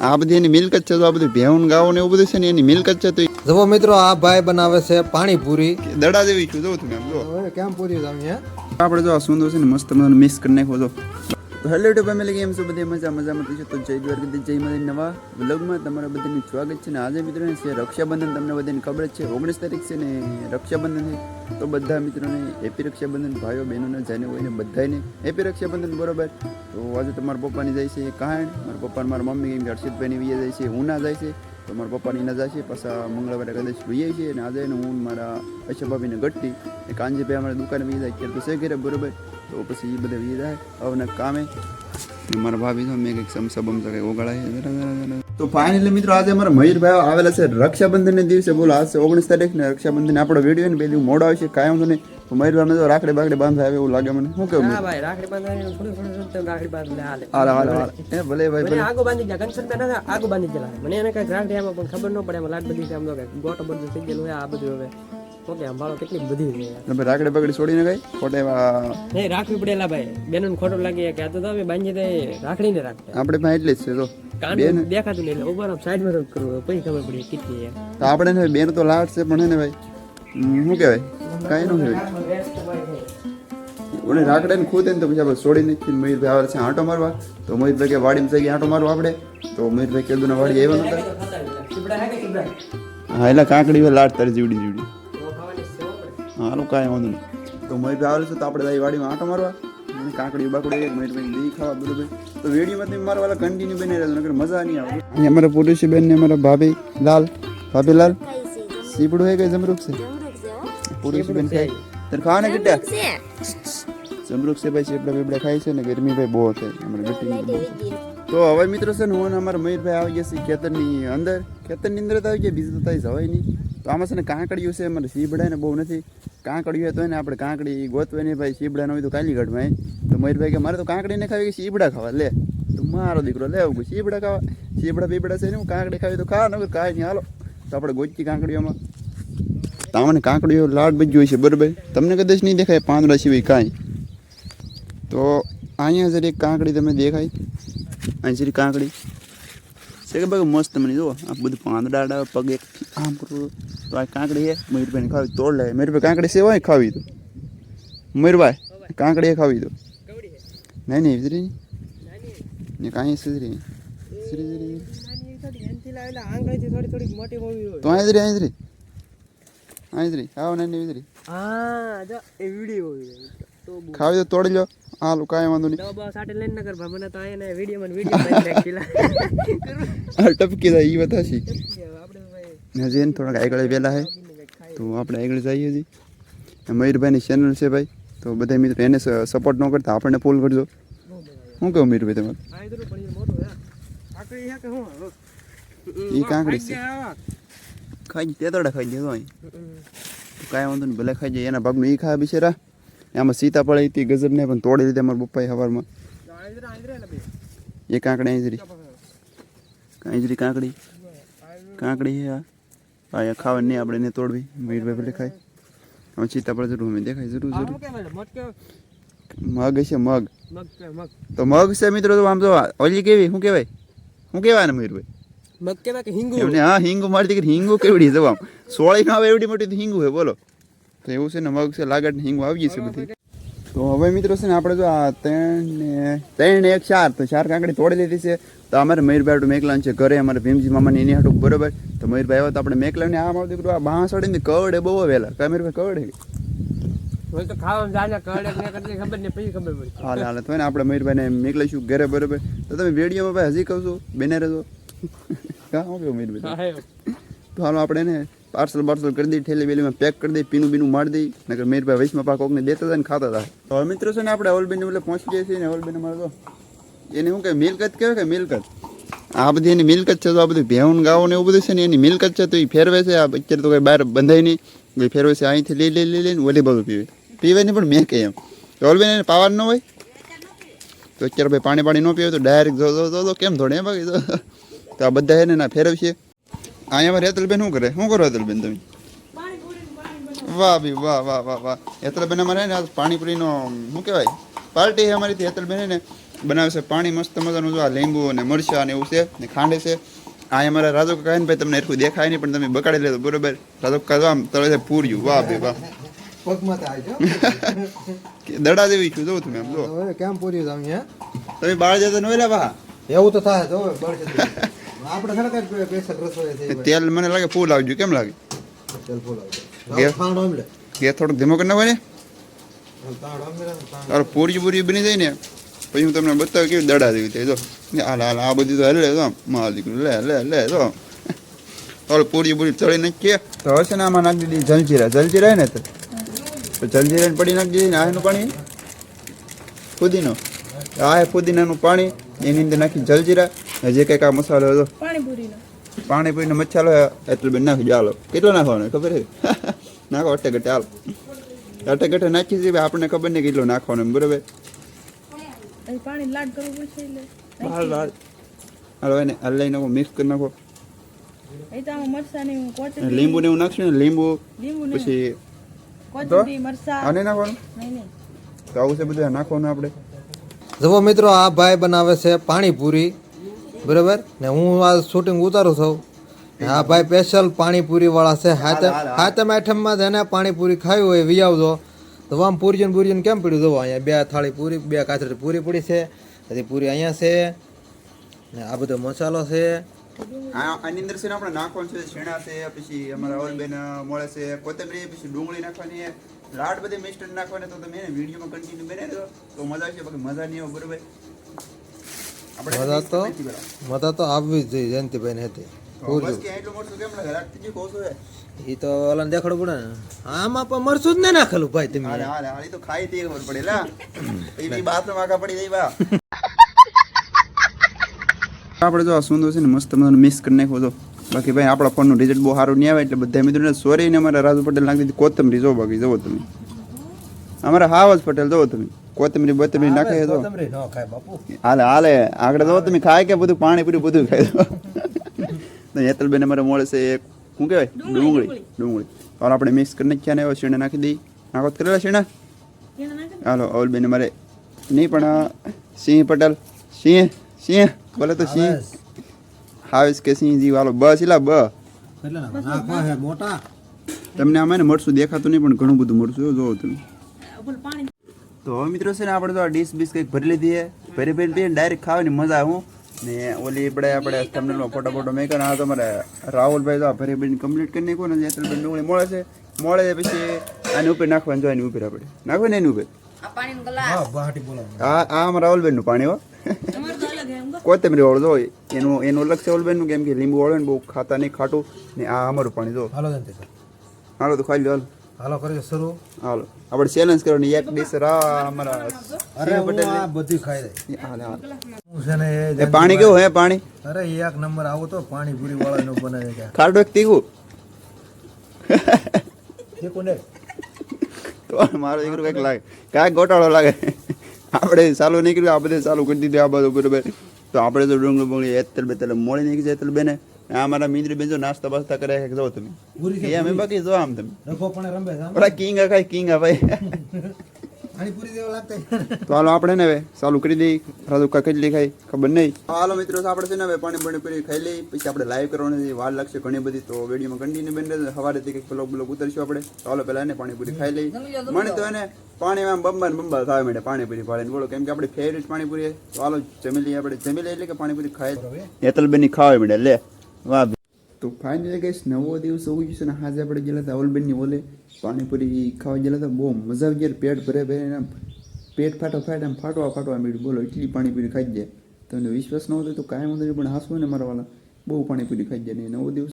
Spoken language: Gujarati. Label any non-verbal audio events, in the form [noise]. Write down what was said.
આ બધી એની મિલકત છે તો આ બધું ભેવન ગાવો ને એવું બધું છે ને એની મિલકત છે તો જુઓ મિત્રો આ ભાઈ બનાવે છે પાણીપુરી. દડા જેવી છું જોઉં તમે આમ જો કેમ પૂરી તમે હે? આપણે જો આ સુંદર છે ને મસ્ત મજાનું મિક્સ કરી નાખો તો હેલો ટુ ફેમિલી કેમ છો? બધી મજા મજામાં. છે તો જય દ્વારકાથી જય મારી નવા વ્લોગમાં તમારા બધાનું સ્વાગત છે. ને આજે મિત્રોને છે રક્ષાબંધન. તમને બધાને ખબર છે, ઓગણીસ તારીખ છે ને રક્ષાબંધન છે. તો બધા મિત્રોને હેપી રક્ષાબંધન, ભાઈઓ, બહેનોને જેને હોય ને બધાને હેપી રક્ષાબંધન, બરોબર? તો આજે તમારા પપ્પાની જાય છે કાંડ. મારા પપ્પા મારા મમ્મી કેમ કે હર્ષિતભાઈની વિયા જાય છે, હું ના જાય છે. તો મારા પપ્પાની ના જાય છે. પાછા મંગળવારે કદાચ જોઈએ છીએ અને આજે હું મારા અશ્વભાભીને ભાભીને ગટ્ટી કાંજીભાઈ અમારા દુકાને વી જાય અત્યારે તો છે ઘરે, બરોબર? તો પછી એ બધા વી જાય હવે કામે મારા ભાભી તો મેં કંઈક સમસા બમસા કંઈક ઓગાળાય તો ફાઇનલી મિત્રો આજે અમારા મયુરભાઈ આવેલા છે રક્ષાબંધનને દિવસે બોલો આજ છે ઓગણીસ તારીખ ને રક્ષાબંધન આપણો વીડિયો ને બે દિવસ મોડો આવશે કાંઈ વાંધો નહીં તો મયુરભાઈ તો રાખડે બાકડે બાંધા આવે એવું લાગે મને. શું કેવું હા ભાઈ રાખડી થોડી થોડી રાખડી બાંધલે હાલે. હાલ હાલ હાલ. એ ભલે ભાઈ ભલે. આગો બાંધી ગયા કંચન બેન આગો બાંધી જલા મને એને કઈ રાખડી આમાં પણ ખબર ન પડે એમાં લાટ બધી આમ તો કઈ ગોટો બધું થઈ ગયેલું હોય આ બધું હવે. ઓકે આમ ભાળો કેટલી બધી છે યાર બગડી છોડીને ગઈ ખોટે નહીં રાખવી પડેલા ભાઈ બેનનું ખોટો લાગી કે આ તો તમે બાંધી દે રાખડી ને રાખતા આપણે પાસે એટલે જ છે તો કાન દેખાતું નહીં ઊભા સાઈડમાં કરવું પછી ખબર પડી કેટલી તો આપણે ને બેન તો લાડ છે પણ હે ને ભાઈ શું કહેવાય કાંઈ ન કહેવાય ઓને રાખડે ને ખુદ ને તો પછી આપણે છોડી નાખીને મયુરભાઈ આવે છે આંટો મારવા તો મયુરભાઈ કે વાડીમાં જઈ આંટો મારવા આપણે તો મયુરભાઈ કીધું ને વાડી આવ્યા નતા હે કે એટલે કાંકડી વે લાટ તારી જીવડી જીવડી હાલો કાંઈ વાંધો નહીં. તો મયુરભાઈ આવે છે તો આપણે જઈ વાડીમાં આંટો મારવા. અને કાંકડી બાકડી એક મયુરભાઈ દહીં ખાવા બરોબર તો વિડીયોમાં તમે મારા વાળા કન્ટિન્યુ બની રહેજો નકર મજા નહીં આવે. અહીંયા અમારા પુરુષી બેન ને અમારા ભાભી લાલ ભાભી લાલ. સીપડું હે કે જમરૂક છે? પુરુષી બેન ખાય. તને ખાવાના કેટલા? જમરૂક છે. ભાઈ ચેપડા બેપડા ખાય છે ને ગરમી ભાઈ બહુ થાય અમારે ગટીની બહુ છે. તો હવે મિત્રો છે ને હું અને અમારા મયુરભાઈ આવી ગયા છે ખેતરની અંદર. ખેતરની અંદર તો આવી ગયા બીજું તો થાય જવાય નહીં. તો આમાં છે ને કાંકડીયું છે અમારે સીબડા ને બહુ નથી. કાંકડીયું તો ને આપણે કાંકડી ગોતવે નહીં ભાઈ સીબડા ન હોય તો કાલી ગઢમાં તો મયુરભાઈ કે, મારે તો કાંકડી ને ખાવી કે સીબડા ખાવા? લે. તો મારો દીકરો, લે આવું સીબડા ખાવા? સીબડા બીબડા છે ને, હું કાંકડી ખાવી તો ખા નગર કાંઈ નહીં. હાલો. તો આપણે ગોચી કાંકડીઓમાં. તમને કાંકડીઓ લાડ બજી હોય છે, બરાબર? તમને કદાચ નહીં દેખાય, પાંદડા સિવાય કાંઈ. તો અહીંયા જરી કાંકડી તમે દેખાય. અહીં જરી કાંકડી. છે કે ભાઈ મસ્ત મને જુઓ આ બધું પાંદડા પગ એક આમ કરું તો આ કાંકડી હે મયુરભાઈને ખાવી. તોડ લે. મયુરભાઈ કાંકડી સેવાય ખાવી તો. મયુરભાઈ કાંકડી ખાવી તો. નહીં નહીં વિધરી ને? કાંઈ સુધરી તો અહીં જરી અહીં જરી અહીં જરી આવો નાની હા એ વીડિયો ખાવી તો તોડી લો. હાલો કાંઈ વાંધો નહીં. લઈને મને તો વીડિયો વીડિયો આ ટપકી જાય એ બધા છે એને થોડાક આગળ વહેલા હે તો આપણે આગળ જઈએ છીએ મયુરભાઈની ચેનલ છે ભાઈ તો બધા મિત્રો એને સપોર્ટ ન કરતા આપણને ફોલ કરજો. શું કહું મયુરભાઈ તમારે? એ ઈ કાંકડી છે. ખાઈ તે તોડા ખાઈ જતો અહીં કાંઈ વાંધો નહીં ભલે ખાઈ જાય એના ભાગનું એ ખાવા બિચારા એમાં સીતાફળ હતી ગજબ ને પણ તોડી લીધી અમારા પપ્પાએ સવારમાં એ કાંકડી આંજરી આંજરી કાંકડી. કાંકડી આ. આ ખાવા નહીં આપણે ને તોડવી. મયુરભાઈ ભલે ખાય. હવે સીતાફળ જરૂર અમે દેખાય જરૂર જરૂર. મગ છે મગ તો મગ છે મિત્રો તો આમ તો ઓલી કેવી શું કહેવાય? શું કહેવાય ને મયુરભાઈ? મગ કેવાય કે હિંગુ? એમને હા હિંગુ મારી દીકરી હિંગુ કેવડી આમ. સોળી ના આવે એવડી મોટી તો હિંગુ હે બોલો. તો એવું છે ને મગ છે લાગટ ને હિંગુ આવી જશે બધી. તો હવે મિત્રો છે ને આપણે જો આ ત્રણ ને ત્રણ ને એક ચાર તો ચાર કાંકડી તોડી લીધી છે. તો અમારે મયુરભાઈ મેકલાન છે ઘરે અમારે ભીમજી મામાની એની હાટું બરોબર. તો મયુરભાઈ આવે તો આપણે મેકલાને આ મારું દીકરું આ બાંસ ને કવડે બહુ વહેલા કા મયુરભાઈ કવડે? તો ખાવાનું જાને કરડે ખબર નહીં પછી ખબર પડી. હાલ હાલ. તો ને આપણે મયુરભાઈને મેકલાઈશું ઘરે બરોબર. તો તમે વિડીયોમાં ભાઈ હજી કહું છું બેને રહેજો. [laughs] કા શું કહું મયુરભાઈ? તો હાલો આપણે ને પાર્સલ પાર્સલ કરી દઈ, ઠેલી વેલીમાં પેક કરી દઈ, પીનું બીનું મારી દઈ, નકર મેરભાઈ વૈશમાં પાક કોકને દેતા હતા ને ખાતા હતા તો હવે મિત્રો છે ને આપણે અવલબેન એટલે પહોંચી જઈએ છીએ ને અવલબેન અમારે તો એને શું કહે, મિલકત કહેવાય કે મિલકત? આ બધી એની મિલકત છે તો આ બધું ભેવન ગાવું ને એવું બધું છે ને એની મિલકત છે તો એ ફેરવે છે. આ અત્યારે તો કઈ બહાર બંધાય નહીં. એ ફેરવે છે, અહીંથી લઈ લઈ લઈ, લઈને ઓલી બધું પીવે. પીવે નહીં પણ મેં કહે એમ. તો અવલબેન, એને પાવર ન હોય? તો અત્યારે ભાઈ પાણી પાણી ન પીવે તો ડાયરેક્ટ જો જો કેમ થોડે બાકી તો? આ બધા છે ને ના ફેરવશે. અહીંયા રેતલબેન શું કરે? શું કરો રેતલબેન તમે? વાહ બી વાહ વાહ વાહ વાહ. હેતલબેન અમારે ને પાણીપુરીનો શું કહેવાય? પાર્ટી છે અમારી હેતલબેન ને બનાવે છે પાણી મસ્ત મજાનું જો આ લીંબુ અને મરચાં ને એવું છે ને ખાંડે છે. આ અમારા રાજુ કાકા ને ભાઈ તમને એટલું દેખાય નહીં પણ તમે બગાડી લેતો બરોબર? રાજુ કાકા આમ તળે છે પૂર્યું. વાહ ભાઈ વાહ. દડા જેવી છું જોઉં તમે આમ જો. કેમ પૂરી તમે બહાર જતા નહીં વેલા વાહ? એવું તો થાય તેલ મને લાગે ફૂલ આવજો. કેમ લાગે? તેલ ફૂલ ગેસ થોડોક ધીમો કરી નાખો ને. તારો પૂરી પૂરી બની જાય ને પછી હું તમને બતાવું કેવી દડા જેવી થઈ જો હાલ હાલ આ બધું તો હલે તો માલ દીકરું લે લે લે તો તારો પૂરી પૂરી ચડી નાખીએ. તો હશે ને આમાં નાખી દીધી જલજીરા. જલજીરા ને તો? જલજીરા પડી નાખી દીધી ને આનું પાણી. ફુદીનો આ ફુદીનાનું પાણી. એની અંદર નાખી જલજીરા. ને જે કંઈક આ મસાલો હતો. પાણીપુરીનો. પાણીપુરીનો મસાલો એટલું બેન નાખી ચાલો કેટલો નાખવાનો ખબર છે? [laughs] નાખો અટે ઘટે હાલ. અટે ઘટે નાખી દઈએ આપણને ખબર નહીં કેટલો નાખવાનો એમ બરોબર? પાણી લાડ કરવું પડશે એટલે હાલ હાલ. હાલો એને હાલ લઈ નાખો મિક્સ કરી નાખો. લીંબુ ને એવું નાખશું ને લીંબુ પછી આને નાખવાનું? નહીં નહીં. તો આવું છે બધું નાખવાનું આપણે. જુઓ મિત્રો આ ભાઈ બનાવે છે પાણીપુરી. બરાબર? ને હું આ શૂટિંગ ઉતારું છું. હા ભાઈ સ્પેશિયલ પાણીપુરી વાળા છે હાથમ આઠમમાં જેને પાણીપુરી ખાવી હોય વી આવજો તો આમ પૂરીજન પૂરીજન કેમ પડ્યું જોવો અહીંયા બે થાળી પૂરી બે કાચરી પૂરી પડી છે. હજી પૂરી અહીંયા છે. ને આ બધો મસાલો છે. આની અંદર છે ને આપણે નાખવાનું છે શેણા છે પછી અમારા ઓલબેન મળે છે કોથમરી પછી ડુંગળી નાખવાની લાડ બધી મિસ્ટર નાખવાની તો તમે એને વિડીયોમાં કન્ટિન્યુ બનાવી દો. તો મજા આવશે બાકી મજા નહીં આવે બરોબર? મજા તો મજા તો આવવી જ જોઈએ જયંતિભાઈ હતી જ એ તો ઓલાને દેખાડવું પડે ને. આમાં પણ મરશું જ ને નાખેલું ભાઈ તમે. હાલે હાલે હાલે તો ખાઈ તે ખબર પડે લા. ગઈ બા. આપણે જો આ સુંદર છે ને મસ્ત મજાનું મિક્સ કરી નાખો છો બાકી ભાઈ આપણા ફોનનું રિઝલ્ટ બહુ સારું નહીં આવે એટલે બધા મિત્રોને સોરી ને અમારા રાજુ પટેલ નાખી દીધી કોથમરી જો બાકી જવો તમે. અમારા હાવજ પટેલ જવો તમે. કોથમરી બોથમરી નાખે તો? કોથમરી ન ખાય બાપુ. હાલે હાલે. આગળ તો તમે ખાય કે બધું પાણી પૂરી બધું ખાય તો. તો હેતલબેન અમારે મળે છે એક શું કહેવાય? ડુંગળી ડુંગળી હવે આપણે મિક્સ કરી નાખ્યા ને એવો શીણા નાખી દઈ નાખો તો કરેલા શીણા? હાલો અવલબેન અમારે નહીં પણ સિંહ પટેલ. સિંહ સિંહ બોલે તો સિંહ. હાવેસ કે સિંહ જી વાલો બસ એલા બ. તમને આમાં ને મળશું દેખાતું નહીં પણ ઘણું બધું મળશું જોવો તમે. તો હવે મિત્રો છે ને આપણે તો આ ડીશ બીસ કંઈક ભરી લીધી છે. ભરી ભરી લઈએ ડાયરેક્ટ ખાવાની મજા આવું હું. ને ઓલી આપણે આપણે થંબનેલમાં ફોટો ફોટો મેં આ તો મારે રાહુલભાઈ તો આ ભરી ભરીને કમ્પ્લીટ કરી નાખ્યું ને જેતલબેન ડુંગળી મળે છે. મળે છે પછી આની ઉપર નાખવાનું જો એની ઉપર આપણે. નાખો ને એની ઉપર. હા આ અમારા રાહુલબેનનું પાણી હો. કોથમરી વાળું જો એનું એનું અલગ છે ઓલબેનનું કેમ કે લીંબુ વાળું ને બહુ ખાતા નહીં ખાટું. ને આ અમારું પાણી જો. હાલો હાલો તો ખાઈ લો હાલો. હાલો કરીએ શરૂ. હાલો. આપણે ચેલેન્જ કરવાની એક ડીશ રા અમારા અરે પટેલ આ બધી ખાઈ હાલે હું છે ને એ પાણી કેવું હે પાણી? અરે એક નંબર આવો તો પાણીપુરી વાળાનું બનાવે કે ખાટું એક તીખું. તીખું ને તો મારો દીકરો કંઈક લાગે. કાંઈક ગોટાળો લાગે. આપણે ચાલુ નીકળ્યું આ બધે ચાલુ કરી દીધું આ બધું બરોબર. તો આપણે તો ડુંગળી બુંગળી એતલ બેતલ મળી નીકળી જાય એતલ બેને. આ મિંદ્રી બેન નાસ્તા બાસ્તા કરે કે જો તમે. પૂરી અમે બાકી જો આમ તમે. રખો પણ ઓલા કિંગ ખાય કિંગ ભાઈ. પાણીપુરી જેવો લાગતા તો હાલો આપણે ને હવે ચાલુ કરી દઈ ખાઈ ખબર નહીં. હાલો મિત્રો આપણે છે ને હવે પાણી પાણી પીને ખાઈ લઈ પછી આપણે લાઈવ કરવાની વાર લાગશે ઘણી બધી. તો વિડીયોમાં કન્ટિન્યુ બની સવારે થી કંઈક બ્લોગ બ્લોગ ઉતરશું આપણે. હાલો પહેલા એને પાણીપુરી ખાઈ લઈ મને તો એને પાણીમાં બંબાર બંબાર ખાવા માંડે પાણીપુરી ભાળીને. બોલો કેમ કે આપણે ફેવરેટ પાણીપુરી. તો હાલો જમી લઈએ આપણે. જમી લઈએ એટલે કે પાણીપુરી ખાઈ હેતલબેનની ખાવા માંડે લે. વાહ તો ફાઇનલી ગઈશ નવો દિવસ ઉગી છે ને, આજે આપણે ગયેલા હતા અવલબેનની ઓલે પાણીપુરી ખાવા ગયેલા હતા, બહુ મજા આવી ગયા પેટ ભરે ભરે એમ પેટ ફાટો ફાટ એમ ફાટવા ફાટવા મીઠું. બોલો, એટલી પાણીપુરી ખાઈ જાય. તમને વિશ્વાસ ન હતો તો કાંઈ વાંધો નહીં, પણ હાસવું ને મારા વાળા, બહુ પાણીપુરી ખાઈ જાય ને, નવો દિવસ